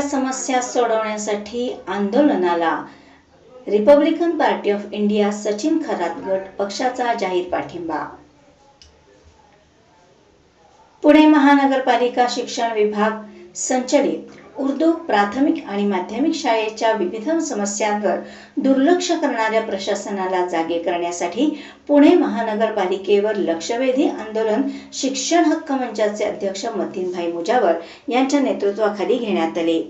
समस्या सोडवण्यासाठी आंदोलनाला Republican Party of India Sachin Kharat गट पक्षाचा जाहीर पाठिंबा. पुणे महानगरपालिका शिक्षण विभाग संचलित उर्दू प्राथमिक आणि माध्यमिक शाळेच्या विविध समस्यांवर दुर्लक्ष करणाऱ्या प्रशासनाला जागे करण्यासाठी पुणे महानगरपालिकेवर लक्षवेधी आंदोलन शिक्षण हक्क मंचाचे अध्यक्ष मतीनभाई मुजावर यांच्या नेतृत्वाखाली घेण्यात आले.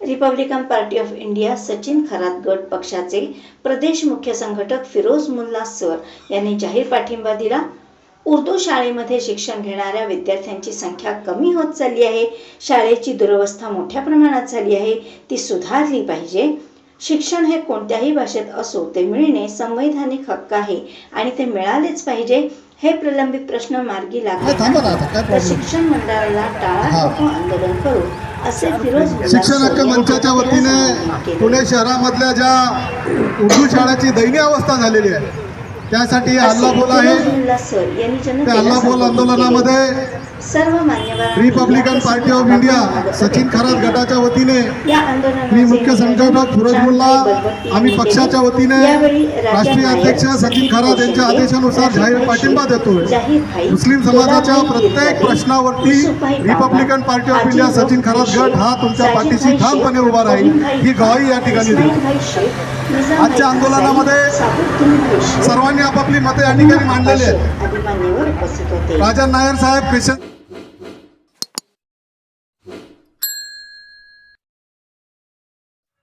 Republican Party of India Sachin Kharat गट पक्षाचे प्रदेश मुख्य संघटक फिरोज मुल्ला सर यांनी जाहीर पाठिंबा दिला. उर्दू शाळेमध्ये शिक्षण घेणाऱ्या विद्यार्थ्यांची संख्या कमी होत चालली आहे शाळेची दुरवस्था मोठ्या प्रमाणात झाली आहे ती सुधारली पाहिजे शिक्षण हे कोणत्याही भाषेत असो ते मिळणे संवैधानिक हक्क आहे आणि ते मिळालेच पाहिजे हे प्रलंबित प्रश्न मार्गी लागले? शिक्षण मंडळाला टाळा आंदोलन करू असे फिरोज शिक्षण हक्क मंचाच्या वतीने. पुणे शहरामधल्या ज्या उर्दू शाळेची दयनीय अवस्था झालेली आहे त्यासाठी हल्लाबोल आहे. त्या संबोधित आंदोलनामध्ये Republican Party of India Sachin Kharat. गटाच्या वतीने मी मुख्य संघटक फिरोज चांदभाई मुल्ला आम्ही पक्षाच्या. वतीने राष्ट्रीय अध्यक्ष सचिन खरात यांच्या आदेशानुसार जाहीर पाठिंबा भाई, मुस्लिम समाजाच्या प्रत्येक प्रश्नावरती Republican Party of India Sachin Kharat गट हा तुमच्या पाठीशी ठामपणे उभा राहील. ही ग्वाही या ठिकाणी देतो आजच्या आंदोलनामध्ये सर्वांनी आपापली मते या ठिकाणी मांडलेली आहेत. राजा राजन नायर साहेब क्रिश्चन